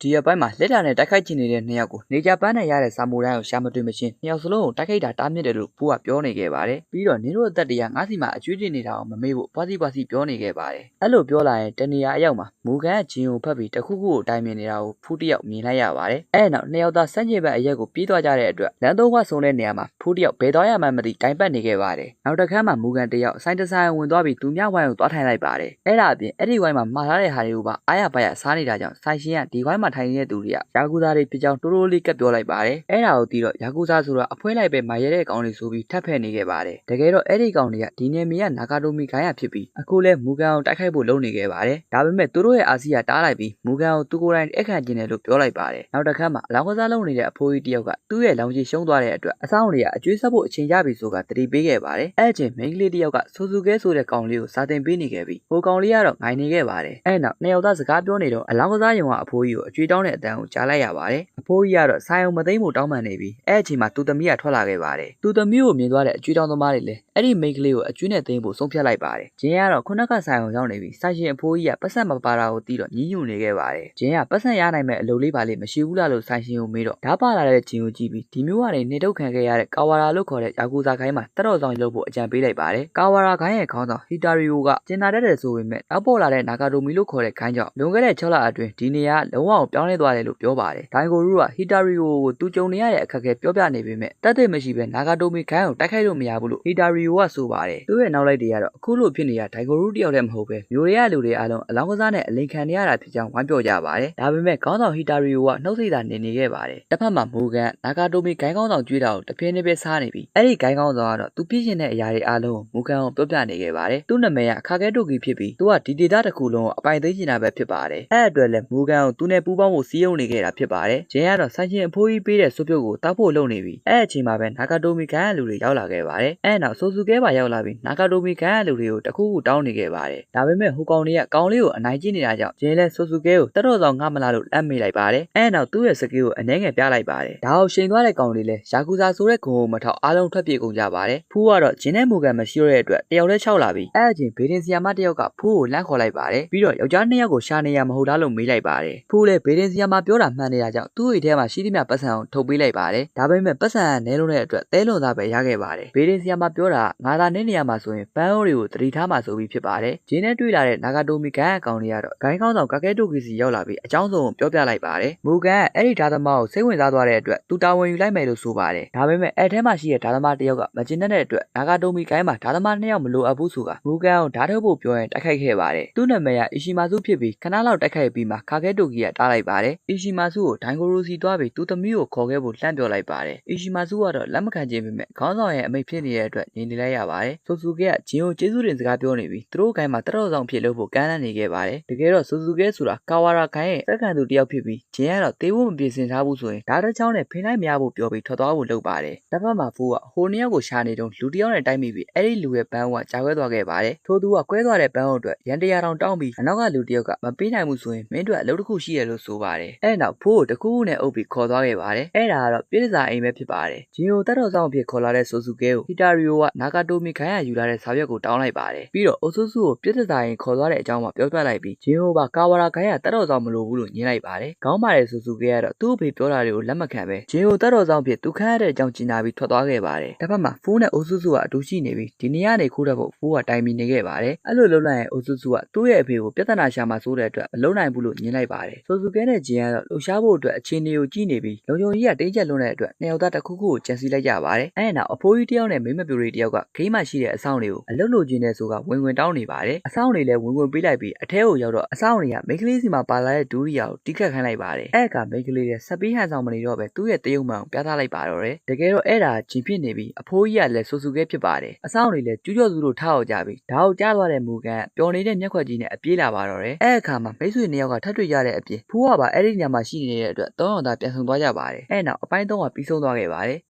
ဒီရက်ပိုင်းမှာလက်တာနဲ့တိုက်ခိုက်ချင်နေတဲ့နှစ်ယောက်ကိုနေကြပန်းနဲ့ရတဲ့စာမိုတိုင်းကိုရှာမတွေ့မချင်းနှစ်ယောက်စလုံးကိုတိုက်ခိုက်တာတားမြစ်တယ်လို့ဖိုးကပြောနေခဲ့ပါတယ်ပြီးတော့နင်တို့အသက်တရငါးစီမှာအကျွေးတင်နေတာကိုမမေ့ဖို့ပွားစီပွားစီပြောနေခဲ့ပါတယ်အဲ့လိုပြောလာရင်တနေရာအရောက်မှာမူကန်ကဂျင်းကိုဖတ်ပြီးတခုခုကိုတိုင်မြင်နေတာကိုဖူးတစ်ယောက်မြင်လိုက်ရပါတယ်အဲ့နောက်နှစ်ယောက်သားစန့်ကျင်ဘက်အရက်ကိုပြေးသွားကြတဲ့အတွက်လမ်းသုံးခွဆုံတဲ့နေရာမှာဖူးတစ်ယောက်ဘယ်သွားရမှန်းမသိတိုင်ပတ်နေခဲ့ပါတယ်နောက်တစ်ခါမှမူကန်တစ်ယောက်ဆိုင်တဆိုင်ဝင်သွားပြီးသူများဝိုင်းကိုသွားထိုင်လိုက်ပါတယ်အဲ့ဒါအပြင်အဲ့ဒီဝိုင်းမှာမှားထားတဲ့ဟာတွေကိုပါအားရပါရစားနေတာကြောင့်ဆိုင်ရှင်ကဒီဝိုင်းမှာထိုင်နေတဲ့သူတွေကယာကူဇာတွေဖြစ်ကြောင်းတိုးတိုးလေးကပ်ပြောလိုက်ပါတယ်အဲ့ဒါကိုသိတော့ယာကူဇာဆိုတာအဖွဲလိုက်ပဲမာရဲတဲ့ကောင်တွေဆိုပြီးထပ်ဖက်နေခဲ့ပါတယ်တကယ်တော့အဲ့ဒီကောင်တွေကဒီနေမီကနာဂါတိုမီခိုင်းရဖြစ်ပြီးအခုလဲမူကန်အောင်တိုက်ခိုက်ဖို့လုပ်နေခဲ့ပါတယ်ဒါပေမဲ့သူတို့ရဲ့အာစီယာတားလိုက်ပြီးမူကန်အောင်သူကိုယ်တိုင်အခန့်ကျင်တယ်လို့ပြောလိုက်ပါတယ်နောက်တစ်ခါမှအလောင်းကစားလုပ်နေတဲ့အဖိုးကြီးတယောက်ကသူ့ရဲ့လောင်ကြီးရှုံးသွားတဲ့အတွက်အဆောင်တွေကအကျွေးဆက်ဖို့အချိန်ရပြီဆိုတာတတိပေးခဲ့ပါတယ်အဲ့အချိန်မိန်းကလေးတယောက်ကဆူဆူကဲဆိုတဲ့ကောင်လေးကိုစာတင်ပေးနေခဲ့ပြီးဟိုကောင်လေးကတော့ငိုင်နေခဲ့ပါတယ်အဲ့နောက်နှစ်ယောက်သားစကားပြောနေတော့အလောင်းကစားရုံကအဖိုးကြီးကိုအကျွေးတောင်းတဲ့အတန်းကိုကြားလိုက်ရပါတယ်အဖိုးကြီးကတော့ဆိုင်အောင်မသိမ်းဖို့တောင်းပန်နေပြီးအဲ့အချိန်မှာသူသမီးကထွက်လာခဲ့ပါတယ်သူသမီးကိုမြင်သွားတဲ့အကျွေးတောင်းသမားတွေလည်းအဲ့ဒီမိန်းကလေးကိုအကျွေးနဲ့သိမ်းဖို့ဆုံးဖြတ်လိုက်ပါတယ်ဂျင်းကတော့ခုနကဆိုင်အောင်ရောက်နေပြီးဆိုင်ရှင်အဖိုးကြီးကပတ်ဆက်မပါတာကိုသိတော့ညှဉ်းညူနေခဲ့ပါတယ်ဂျင်းကပတ်ဆက်ရနိုင်မဲ့အလုပ်လေးပါလေမရှိဘူးလားလို့ဆိုင်ရှင်ကိုမေးတော့ဓာပါလာတဲ့ဂျင်းကိုကြည့်ပြီးဒီမျိုးကနေနေထုတ်ခံခဲ့ရတဲ့ကာဝါရာလို့ခေါ်တဲ့ယာကူဇာခိုင်းမှာတက်တော်ဆောင်လုပ်ဖို့အကြံပေးလိုက်ပါတယ်ကာဝါရာခိုင်းရဲ့ခေါင်းဆောင်ဟီတာရီယိုကကျင်နာတတ်တယ်ဆိုပေမဲ့နောက်ပေါ်လာတဲ့နာဂါတိုမီလို့ခေါ်တဲ့ခိုင်းကြောင့်လွန်ခဲ့တဲ့6လအတွင်းဒီနေရာလုံးဝပြောင်းလဲသွားတယ်လို့ပြောပါတယ်ဒိုင်ကိုရူကဟီတာရီယိုကိုသူကြုံနေရတဲ့အခက်အခဲပြောပြနေပေမဲ့တက်တဲ့မရှိပဲနာဂါတိုမီခိုင်းကိုတိုက်ခိုက်လို့မရဘူးလို့ဟီတာရီယိုကဆိုပါတယ်သူ့ရဲ့နောက်လိုက်တွေကတော့အခုလိုဖြစ်နေတာဒိုင်ကိုရူတယောက်တည်းမဟုတ်ပဲမျိုးတွေကလူတွေအားလုံးအလောင်းကစားနဲ့အလိန်ခံနေရတာဖြစ်ကြောင်းဝမ်းပြောကြပါတယ်ဒါပေမဲ့ခေါင်းဆောင်ဟီတာရီယိုကနှုတ်ဆိတ်သာနေနေခဲ့ပါတယ်တစ်ဖက်မှာမူကန်နာဂါတိုမီဂိုင်းကောင်းဆောင်ကျွေးတာကိုတစ်ပြင်းတစ်ပြင်းစားနေပြီးအဲ့ဒီဂိုင်းကောင်းဆောင်ကတော့သူပြည့်ရှင်တဲ့အရာတွေအားလုံးကိုမူကန်ကိုပြောပြနေခဲ့ပါတယ်သူ့နာမည်ကခါကဲတိုကီဖြစ်ပြီးသူကဒီဒေတာတစ်ခုလုံးကိုအပိုင်သိမ်းနေတာပဲဖြစ်ပါတယ်အဲ့အတွက်လည်းမူကန်ကိုသူနဲ့ပူးပေါင်းဖို့စီးရုံနေခဲ့တာဖြစ်ပါတယ်ဂျင်းကတော့ဆိုင်ရှင်အဖိုးကြီးပေးတဲ့စုပ်ပြုတ်ကိုတောက်ဖို့လုပ်နေပြီးအဲ့အချိန်မှာပဲနာဂါတိုမီဂိုင်းကလူတွေရောက်လာခဲ့ပါတယ်အဲ့နောက်ဆိုဆူကဲပါရောက်လာပြီးနာဂါတိုမီဂိုင်းကလူတွေကိုတခုခုတောင်းနေခဲ့ပါတယ်ဒါပေမဲ့ဟိုကောင်တွေကကောင်လေးကိုအနိုင်ကျင့်နေတာကြောင့်ဂျင်းလည်းဆိုဆူကဲကိုတတော်ဆောင်ငှမလားလို့လမ်းမေးလိုက်ပါတယ်အဲ့နောက်သူ့ရဲ့စကီးကိုအနှဲငယ်ပြလိုက်ပါတယ်ဒါအောင်ချိန်သွားတဲ့ကောင်လေးလည်းယာကူဇာဆိုတဲ့ဂုံကိုမထောက်အားလုံးထွက်ပြေးကုန်ကြပါတယ်ဖူးကတော့ဂျင်းနဲ့မူကန်မရှိတော့တဲ့အတွက်တယောက်တည်းခြောက်လာပြီးအဲ့အချိန်ဘေဒင်ဆီယာမတယောက်ကဖူးကိုလမ်းခေါ်လိုက်ပါတယ်ပြီးတော့ယောက်ျားနှစ်ယောက်ကိုရှာနေရမဟုတ်လားလို့မေးလိုက်ပါတယ်ဖူးလည်းဘေဒင်ဆီယာမပြောတာမှန်နေတာကြောင့်သူ့အိတ်ထဲမှာရှိသမျှပတ်စံကိုထုတ်ပေးလိုက်ပါတယ်ဒါပေမဲ့ပတ်စံကနဲလုံးတဲ့အတွက်သဲလွန်သားပဲရခဲ့ပါတယ်ဘေဒင်ဆီယာမပြောတာငါသာနေနေရမှာဆိုရင်ပန်းအိုးတွေကိုတတိထားမှာဆိုပြီးဖြစ်ပါတယ်ဂျင်းနဲ့တွေ့လာတဲ့နာဂါတိုမီကန်အကောင်တွေကတော့ဂိုင်းကောင်းဆောင်ကကဲတိုကီစီရောက်လာပြီးအကြောင်းစုံကိုပြောပြလိုက်ပါတယ်မူကန်ကအဲ့ဒီဓာသမားကိုစိတ်ဝင်စားသွားတဲ့အတွက်သူတာဝန်ယူလိုက်မယ်လို့ဆိုပါတယ်ဒါပေမဲ့အဲ့ထဲမှာရှိတဲ့ဓာသမားတစ်ယောက်ကမကျင်တဲ့အတွက်နာဂါတိုမီကိုင်းမှာဓာသမားနှစ်ယောက်မလိုအပ်ဘူးဆိုတာမူကန်ကိုဓာထုတ်ဖို့ပြောရင်တိုက်ခိုက်ခဲ့ပါတယ်သူ့နာမည်ကအီရှီမာစုဖြစ်ပြီးခဏလောက်တိုက်ခိုက်ပြီးမှခါကဲတိုကီကတားလိုက်ပါတယ်အီရှီမာစုကိုဒိုင်ကိုရိုစီတွားပြီးသူ့သမီးကိုခေါ်ခဲ့ဖို့လှမ်းပြောလိုက်ပါတယ်အီရှီမာစုကတော့လက်မခံချင်ပေမဲ့ခေါင်းဆောင်ရဲ့အမိတ်ဖြစ်နေတဲ့အတွက်ညင်နေလိုက်ရပါတယ်ဆူဆူကဲကဂျင်းကိုကျေးဇူးတင်စကားပြောနေပြီးသူတို့ကိုင်းမှာတတော်ဆောင်ဖြစ်လို့ဖို့ကမ်းလှမ်းနေခဲ့ပါတယ်တကယ်တော့ဆူဆူကဲဆိုတာကာဝါရာခိုင်းရဲ့စက္ကန့်သူတယောက်ဖြစ်ပြီးဂျင်းကတော့တေးဖို့မပြင်ဆင်ထားဘူးဆိုရင်ဓာတ်တစ်ချောင်းနဲ့ဖိနိုင်မရဖို့ပြောပြီးထွက်သွားဖို့လုပ်ပါတယ်တစ်ဖက်မှာဖူးကဟိုနှစ်ယောက်ကိုရှာနေတုန်းလူတစ်ယောက်နဲ့တိုက်မိပြီးအဲ့ဒီလူရဲ့ဘန်းကကြာခွဲသွားခဲ့ပါတယ်ထို့သူကကွဲသွားတဲ့ဘန်းအတွက်ရန်တရာတောင်တောင်းပြီးအနောက်ကလူတစ်ယောက်ကမပေးနိုင်ဘူးဆိုရင်မင်းတို့အလုပ်တစ်ခုရှိရလို့ဆိုပါတယ်အဲ့နောက်ဖိုးကိုတကူးနဲ့အုပ်ပြီးခေါ်သွားခဲ့ပါတယ်အဲ့ဒါကတော့ပြည်စာအိမ်ပဲဖြစ်ပါတယ်ဂျင်ကိုတတ်တော်ဆောင်ဖြစ်ခေါ်လာတဲ့ဆိုဆူကဲကိုဟီတာရီယိုကနာဂါတိုမီခိုင်းရယူလာတဲ့စာရွက်ကိုတောင်းလိုက်ပါတယ်ပြီးတော့အိုဆူဆူကိုပြည်စာအိမ်ခေါ်သွားတဲ့အကြောင်းမှပြောပြလိုက်ပြီးဂျင်ဟိုပါကာဝါရာခိုင်းရတတ်တော်ဆောင်မလိုဘူးလို့ညင်းလိုက်ပါတယ်ခေါင်းမာတဲ့ဆိုဆူကဲကတော့သူ့အဖေပြောတာတွေကိုလက်မခံပဲဂျင်ကိုတတ်တော်ဆောင်ဖြစ်သူခန့်ရတဲ့အကြောင်းကျင်နာပြီးထွက်သွားခဲ့ပါတယ်တစ်ဖက်မှာဖူးနဲ့အိုဆူဆူကအတူရှိနေပြီးဒီနေရာနေခိုးတဲ့ဖို့ဖူးကတိုင်မီနေခဲ့ပါတယ်အဲ့လိုလုပ်လိုက်ရင်အိုဆူဆူကသူ့ရဲ့အဖေကိုပြဿနာရှာမှဆိုးတဲ့အတွက်မလုံနိုင်ဘူးလို့ညင်းလိုက်ပါတယ်ဆိုဆူကဲနဲ့ဂျင်ကတော့လှူရှားဖို့အတွက်အခြေအနေကိုကြည့်နေပြီးလုံခြုံကြီးကတင်းကျပ်လွန်းတဲ့အတွက်နှစ်ယောက်သားတစ်ခုခုကိုကြံစီလိုက်ကြပါတယ်အဲ့နောက်အဖိုးကြီးတယောက်နဲ့မိမပြူလေးတယောက်ကဂိမ်းမှာရှိတဲ့အဆောင်တွေကိုအလုတ်လိုချင်တဲ့ဆိုကဝင်ဝင်တောင်းနေပါတယ်အဆောင်တွေလည်းဝင်ဝင်ပေးလိုက်ပြီးအထဲကိုရောက်တော့အဆောင်တွေကမိန်းကလေးစီမှာပါလာတဲ့ဒူးရီယာကိုတိခတ်ခိုင်းလိုက်ပါတယ်အဲ့ကမိန်းကလေးရဲ့ဆက်ပြီးဟန်ဆောင်မနေတော့ပဲသူ့ရဲ့တရုပ်မှန်ကိုပြသလိုက်ပါတော့တယ်တကယ်တော့အဲ့ဒါဂျင်ဖြစ်နေပြီးအဖိုးကြီးကလည်းဆူဆူကဲဖြစ်ပါတယ်အဆောင်တွေလည်းကျူးကျော်စုလို့ထားအောင်ကြပြီးဒါကိုကြားသွားတဲ့မူကန်ပျော်နေတဲ့မျက်ခွက်ကြီးနဲ့အပြေးလာပါတော့တယ်အဲ့အခါမှာမိတ်ဆွေနှစ်ယောက်ကထပ်တွေ့ကြတဲ့အပြင်ဖူးကပါအဲ့ဒီညမှာရှိနေတဲ့အတွက်တောင်းအောင်သာပြန်ဆောင်သွားကြပါတယ်အဲ့နောက်အပိုင်းသုံးကပြီးဆုံးသွားခဲ့ပါတယ်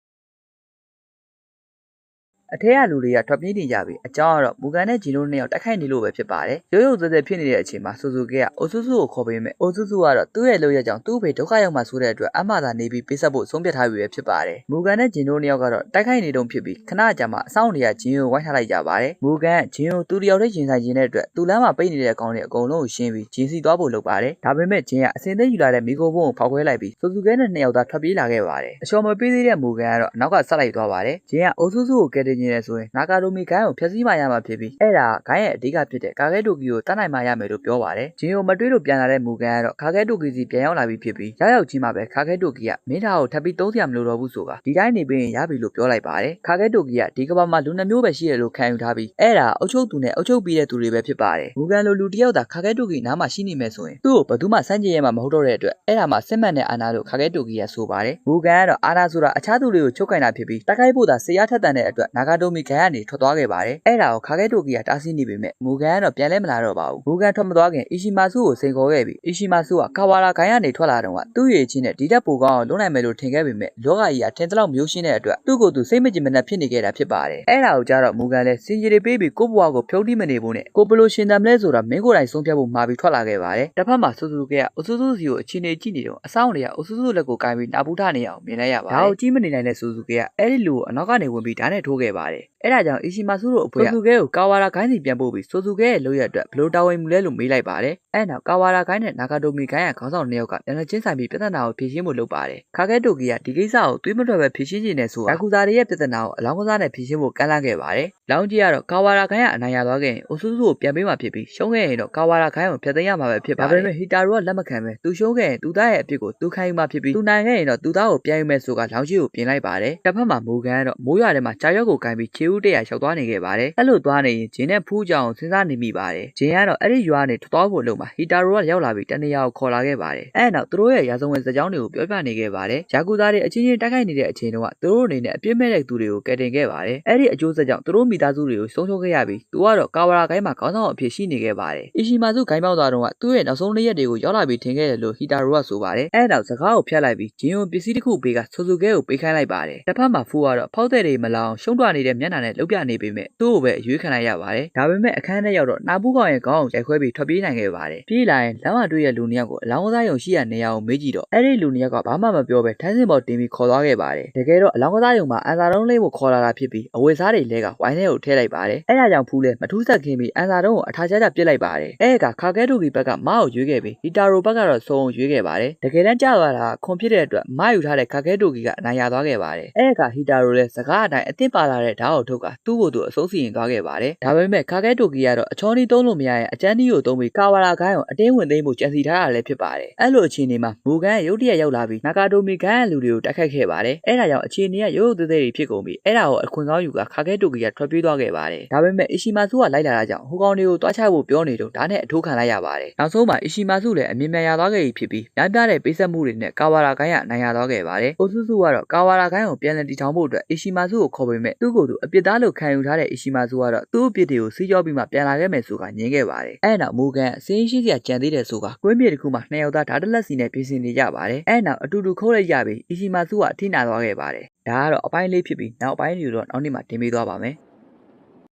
အထက်ကလူတွေကထွက်ပြေးနေကြပြီအကြောင်းကတော့မူကန်နဲ့ဂျီနိုနှစ်ယောက်တိုက်ခိုက်နေလို့ပဲဖြစ်ပါတယ်ရုပ်ရုပ်သဲသဲဖြစ်နေတဲ့အချိန်မှာဆူဆူကဲကအိုဆူဆူကိုခေါ်ပေးမယ်အိုဆူဆူကတော့သူ့ရဲ့လုပ်ရကြောင့်သူ့ဖေဒုက္ခရောက်မှဆိုတဲ့အတွက်အမှသာနေပြီးပေးဆက်ဖို့ဆုံးဖြတ်ထားပြီပဲဖြစ်ပါတယ်မူကန်နဲ့ဂျင်နိုနှစ်ယောက်ကတော့တိုက်ခိုက်နေတုန်းဖြစ်ပြီးခဏကြာမှအဆောင်တွေကဂျင်းကိုဝိုင်းထားလိုက်ကြပါတယ်မူကန်ကဂျင်းကိုသူတယောက်တည်းရင်ဆိုင်ခြင်းတဲ့အတွက်သူ့လမ်းမှာပိတ်နေတဲ့အကောင်တွေအကုန်လုံးကိုရှင်းပြီးဂျင်းစီသွားဖို့လုပ်ပါတယ်ဒါပေမဲ့ဂျင်းကအစင်သိယူလာတဲ့မိခိုးဘုံကိုဖောက်ခွဲလိုက်ပြီးဆူဆူကဲနဲ့နှစ်ယောက်သားထွက်ပြေးလာခဲ့ပါတယ်အချော်မပေးသေးတဲ့မူကန်ကတော့နောက်ကဆက်လိုက်သွားပါတယ်ဂျင်းကအိုဆူဆူကိုကယ်တင်နေတယ်ဆိုရင်နာကာဒိုမီဂိုင်းကိုဖျက်ဆီးမှရမှာဖြစ်ပြီးအဲ့ဒါဂိုင်းရဲ့အဓိကဖြစ်တဲ့ကာကဲတိုကီကိုတတ်နိုင်မှရမယ်လို့ပြောပါတယ်ဂျင်းကိုမတွေးလို့ပြန်လာတဲ့မူကန်ကတော့ကာကဲတိုကီစီပြန်ရောက်လာပြီးဖြစ်ပြီးရောက်ရောက်ချင်းမှပဲကာကဲတိုကီကမင်းသားကိုထပ်ပြီးသုံးစရာမလိုတော့ဘူးဆိုတာဒီတိုင်းနေပြီးရင်ရပြီလို့ပြောလိုက်ပါတယ်ကာကဲတိုကီကဒီကဘာမှာလူနှမျိုးပဲရှိတယ်လို့ခံယူထားပြီးအဲ့ဒါအုပ်ချုပ်သူနဲ့အုပ်ချုပ်ပြီးတဲ့သူတွေပဲဖြစ်ပါတယ်မူကန်လိုလူတစ်ယောက်သာကာကဲတိုကီနားမှာရှိနေမယ်ဆိုရင်သူ့ကိုဘယ်သူမှစန့်ကျင်ရမှာမဟုတ်တော့တဲ့အတွက်အဲ့ဒါမှစစ်မှန်တဲ့အာဏာလို့ကာကဲတိုကီကဆိုပါတယ်မူကန်ကတော့အာဏာဆိုတာအခြားသူတွေကိုချုပ်ကင်တာဖြစ်ပြီးတိုက်ခိုက်ဖို့သာဆေးရထက်တန်တဲ့အတွက်နာဂါတိုမီကန်ကနေထွက်သွားခဲ့ပါတယ်အဲ့ဒါကိုခါခဲတိုကီကတားဆီးနေပေမဲ့မူကန်ကတော့ပြန်လဲမလာတော့ပါဘူးမူကန်ထွက်မသွားခင်အီရှီမာဆူကိုစိန်ခေါ်ခဲ့ပြီးအီရှီမာဆူကကာဝါရာဂိုင်းကနေထွက်လာတော့ကသူ့ရဲ့ချင်းနဲ့ဒီတက်ပိုကောင်းအောင်လုံးနိုင်မယ်လို့ထင်ခဲ့ပေမဲ့လောကကြီးကထင်သလောက်မျိုးရှင်းတဲ့အတွက်သူ့ကိုယ်သူစိတ်မကြင်မနှက်ဖြစ်နေခဲ့တာဖြစ်ပါတယ်အဲ့ဒါကိုကြတော့မူကန်လဲစင်ကြီးတွေပေးပြီးကိုယ့်ဘဝကိုဖြုံးတိမနေဖို့နဲ့ကိုဘလိုရှင်တမ်လဲဆိုတာမင်းကိုယ်တိုင်ဆုံးဖြတ်ဖို့မှာပြီးထွက်လာခဲ့ပါတယ်တစ်ဖက်မှာဆူဆူကကအဆူဆူစီကိုအချင်းနေကြည့်နေတော့အဆောင်တွေကအဆူဆူလက်ကိုကိုင်းပြီးနာပူထနေအောင်မြင်လိုက်ရပါတယ်ဒါကိုကြည့်မနေနိုင်တဲ့ဆူဆူကကအဲ့ဒီလူကိုအနောက်ကနေဝင်ပြီးဓာတ်နဲ့ထိုးခဲ့ပါတယ်အဲ့ဒါကြောင့်အီရှီမာဆူတို့အဖွဲကဆူဆူကဲကိုကာဝါရာဂိုင်းစီပြန်ပို့ပြီးဆူဆူကဲရဲ့လုပ်ရအတွက်ဘလို့တာဝန်မူလဲလို့မေးလိုက်ပါတယ်အဲ့နောက်ကာဝါရာဂိုင်းနဲ့နာဂါတိုမီဂိုင်းကခေါင်းဆောင်နှစ်ယောက်ကပြန်လည်ချင်းဆိုင်ပြီးပြဿနာကိုဖြေရှင်းဖို့လုပ်ပါတယ်ခါကဲတိုကီကဒီကိစ္စကိုသွေးမထွက်ပဲဖြေရှင်းနေတယ်ဆိုတာကူဇာတွေရဲ့ပြဿနာကိုအလောင်းကစားနဲ့ဖြေရှင်းဖို့ကမ်းလှမ်းခဲ့ပါတယ်လောင်းကြီးကတော့ကာဝါရာဂိုင်းကအနိုင်ရသွားခဲ့ရင်အိုဆူဆူကိုပြန်ပေးမှဖြစ်ပြီးရှုံးခဲ့ရင်တော့ကာဝါရာဂိုင်းကိုဖျက်သိမ်းရမှာပဲဖြစ်ပါတယ်ဒါပေမဲ့ဟီတာရိုကလက်မခံပဲသူရှုံးခဲ့ရင်သူသားရဲ့အဖြစ်ကိုသူခိုင်းမှဖြစ်ပြီးသူနိုင်ခဲ့ရင်တော့သူသားကိုပြန်ယူမယ်ဆိုကလောင်းကြီးကိုပြင်လိုက်ပါတယ်တစ်ဖက်မှာမူကန်ကတော့မိုးရွာထဲမှာကြာရွက်ကိုကင်ပြီးခြေဦးတရလျှောက်သွားနေခဲ့ပါတယ်အဲ့လိုသွားနေရင်ဂျင်းနဲ့ဖူးကြောင်စဉ်းစားနေမိပါတယ်ဂျင်းကတော့အဲ့ဒီရွာနေထွက်သွားဖို့လုံမှာဟီတာရိုကရောက်လာပြီးတနေရာကိုခေါ်လာခဲ့ပါတယ်အဲ့နောက်သူတို့ရဲ့ရာဇဝင်စကြောင်းတွေကိုပြောပြနေခဲ့ပါတယ်ယာကူသားတွေအချင်းချင်းတိုက်ခိုက်နေတဲ့အချိန်တုန်းကသူတို့အနေနဲ့အပြစ်မဲ့တဲ့သူတွေကိုကယ်တင်ခဲ့ပါတယ်အဲ့ဒီအကျိုးဆက်ကြောင့်သူတို့မိသားစုတွေကိုဆုံးရှုံးခဲ့ရပြီးသူကတော့ကာဝါရာဂိုင်းမှာခေါင်းဆောင်အဖြစ်ရှိနေခဲ့ပါတယ်အီရှီမာစုဂိုင်းပေါက်သားတုန်းကသူ့ရဲ့နောက်ဆုံးလေးရက်တွေကိုရောက်လာပြီးထင်ခဲ့တယ်လို့ဟီတာရိုကဆိုပါတယ်အဲ့နောက်စကားကိုဖျက်လိုက်ပြီးဂျင်းကိုပစ္စည်းတစ်ခုပေးကဆူဆူကဲကိုပေးခိုင်းလိုက်ပါတယ်တစ်ဖက်မှာဖူကတော့ဖောက်တဲ့တွေမလောင်ရှုံးတွနေတဲ့မျက်နှာနဲ့လုတ်ပြနေပေမဲ့သူ့ကိုပဲအရွေးခံလိုက်ရပါတယ်ဒါပေမဲ့အခန်းထဲရောက်တော့နာဘူးကောင်ရဲ့ခေါင်းကိုရိုက်ခွဲပြီးထွက်ပြေးနိုင်ခဲ့ပါတယ်ပြေးလာရင်လမ်းမတွေ့ရဲ့လူနှစ်ယောက်ကိုအလောင်းကစားရုံရှိရနေရာကိုမေးကြည့်တော့အဲ့ဒီလူနှစ်ယောက်ကဘာမှမပြောဘဲထန်းစင်ပေါ်တင်ပြီးခေါ်သွားခဲ့ပါတယ်တကယ်တော့အလောင်းကစားရုံမှာအန်စာတုံးလေးကိုခေါ်လာတာဖြစ်ပြီးအဝယ်စားတွေလဲကဝိုင်းထဲကိုထည့်လိုက်ပါတယ်အဲ့ဒါကြောင့်ဖူးလဲမထူးဆက်ခင်းပြီးအန်စာတုံးကိုအထာချာချာပစ်လိုက်ပါတယ်အဲ့ကခါကဲတူကီဘက်ကမအောင်ရွေးခဲ့ပြီးဟီတာရိုဘက်ကတော့စုံရွေးခဲ့ပါတယ်တကယ်တမ်းကြာသွားတာခွန်ဖြစ်တဲ့အတွက်မယူထားတဲ့ခါကဲတူကီကအနိုင်ရသွားခဲ့ပါတယ်အဲ့ကဟီတာရိုလဲစကားအတိုင်းအသင့်ပါလာတဲ့ဓာတ်ကိုထုတ်ကသူ့ကိုယ်သူအဆုံးစီရင်သွားခဲ့ပါတယ်ဒါပေမဲ့ခါကဲတူကီကတော့အချောနီးသုံးလို့မရရင်အချမ်းနီးကိုသုံးပြီးကာဝါရာဂိုင်းကိုအတင်းဝင်သိမ်းဖို့ကြံစီထားတာလည်းဖြစ်ပါတယ်အဲ့လိုအခြေအနေမှာမူကန်ရုတ်တရက်ရောက်လာပြီးနာကာတိုမီကန်လူတွေကိုတိုက်ခိုက်ခဲ့ပါတယ်အဲ့ဒါကြောင့်အခြေအနေကရုပ်ရုပ်သေးသေးတွေဖြစ်ကုန်ပြီးအဲ့ဒါကိုအခွင့်ကောင်းယူကခါကဲတူကီကထွက်ပြေးသွားခဲ့ပါတယ်ဒါပေမဲ့အီရှီမာဆူကလိုက်လာတာကြောင့်ဟိုကောင်တွေကိုတွားချဖို့ပြောနေတော့ဒါနဲ့အထိုးခံလိုက်ရပါတယ်နောက်ဆုံးမှာအီရှီမာဆူလည်းအမြင်မြန်ရသွားခဲ့ပြီဖြစ်ပြီးများပြားတဲ့ပေးဆက်မှုတွေနဲ့ကာဝါရာဂိုင်းကနိုင်ရသွားခဲ့ပါတယ်အိုဆူဆူကတော့ကာဝါရာဂိုင်းကိုပြန်လည်တည်ထောင်ဖို့အတွက်အီရှီမာဆူကိုခေါ်ပေမဲ့သူ့ကိုယ်သူအပြစ်သားလို့ခံယူထားတဲ့အီရှီမာဆူကတော့သူ့အပြစ်တွေကိုစီးကြောပြီးမှပြန်လာခဲ့မယ်ဆိုတာညင်းခဲ့ပါတယ်အဲ့နောက်မူကန်အစင်းရှိစရာကြံသေးတယ်ဆိုတာကွင်းမြေတစ်ခုမှာနှစ်ယောက်သားဓာတ်တလက်စီနဲ့ပြင်ဆင်နေကြပါတယ်အဲ့နောက်အတူတူခိုးလိုက်ရပြီးအီရှီမာဆူကအထိနာသွားခဲ့ပါတယ်ဒါကတော့အပိုင်းလေးဖြစ်ပြီးနောက်အပိုင်းတွေတော့နောက်နေ့မှတင်ပေးသွားပါမယ်